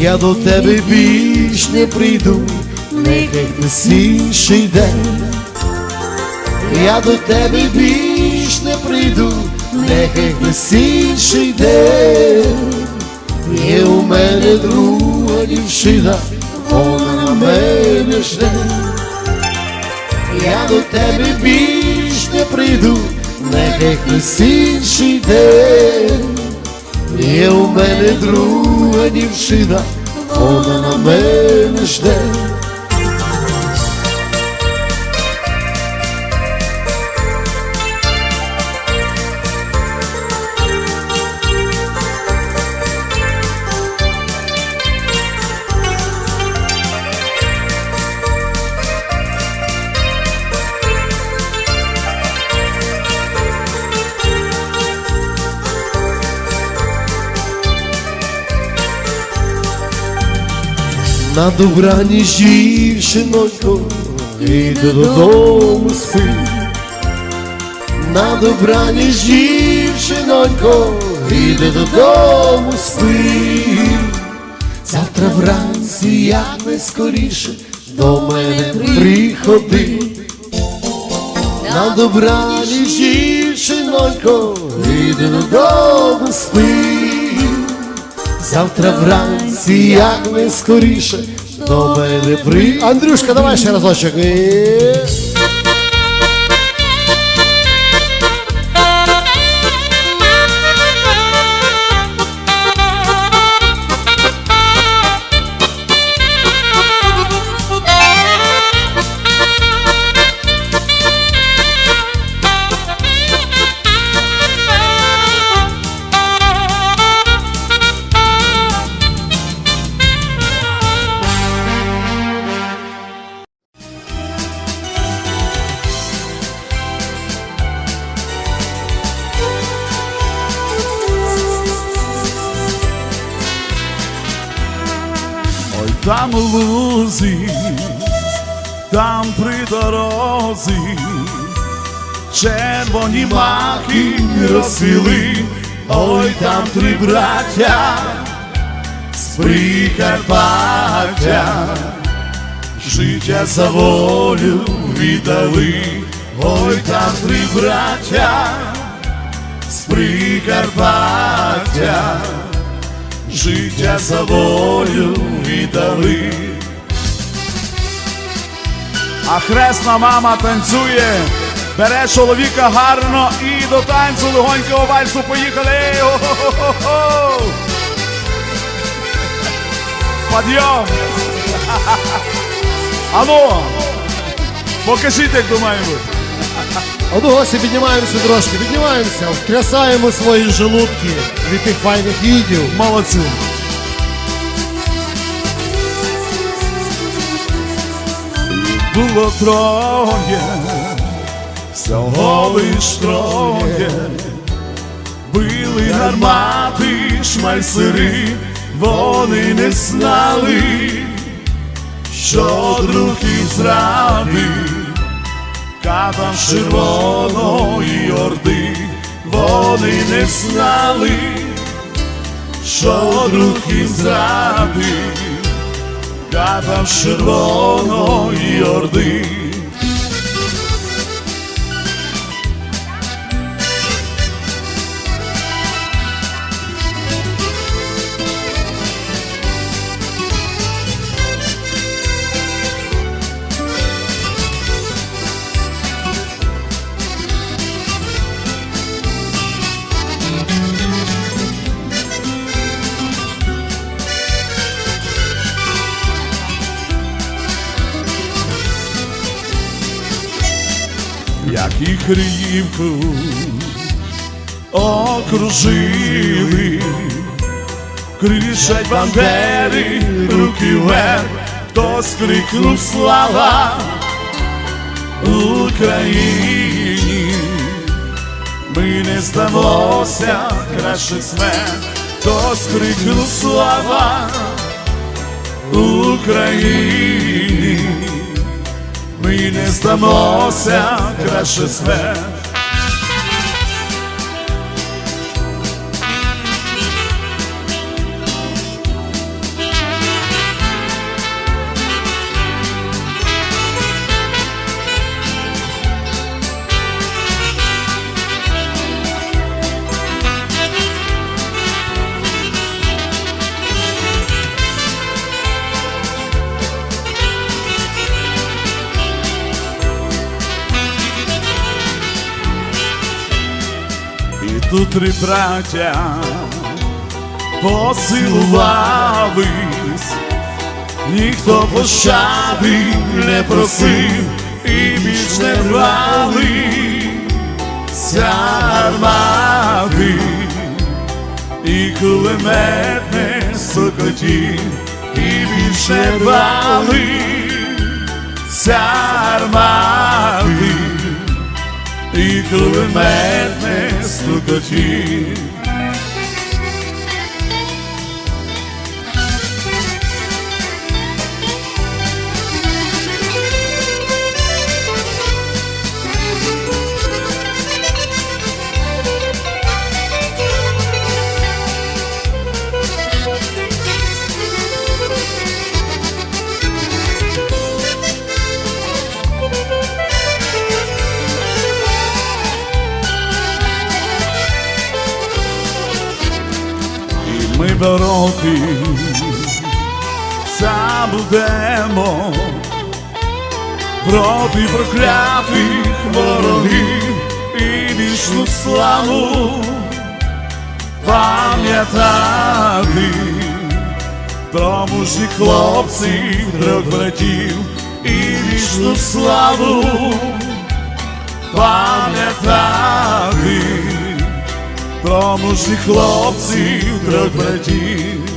Я до тебе більш не прийду, нехай хтось інший день. Я до тебе більш не прийду, нехай хтось день. Є у мене друга дівчина, вона на мене жде. Я до тебе більш не прийду, нехай хтось інший день. Є у мене друга дівчина, вона на мене жде. На добраніч дівчинонько, іди додому спи. На добраніч дівчинонько, іди додому спи. Завтра вранці, як найскоріше, до мене приходи. На добраніч дівчинонько, іди додому спи. Завтра вранці, як не скоріше, до мене при. Андрюшка, давай ще разочок. Ой, там у лузі, там при дорозі, червоні маки розсвіли, ой, там три браття з Прикарпаття, життя за волю віддали, ой, там три браття з Прикарпаття життя за волю віддали. А хресна мама танцює, бере чоловіка гарно і до танцю легонького вальсу поїхали. О-хо-хо-хо! Подйом! Алло! Покажіть, як то гості піднімаємося трошки, піднімаємося, втрясаємо свої желудки від тих файних відео. Молодці. Було троє, всього лиш троє, били гармати, шмайсери, вони не знали, що друг їх зрадив, катам червоної орди, вони не знали що друг їм зрадив, капав червоної орди. Як і Криївку окружили, кричать бандери, руки вверх, хтось крикнув слава Україні, ми не здамося, краще смерть, хтось крикнув слава Україні. Здамося, краще смерть. Тут три браття поцілувались, ніхто пощади не просив і більш не бралися армати, і кулемет не сокотів, і більш не бралися армати, і кулемет дороги забудемо проти проклятих ворогів і вічну славу пам'ятати. Про мужніх хлопців, трьох братів і вічну славу пам'ятати про мужніх хлопців, трьох братів.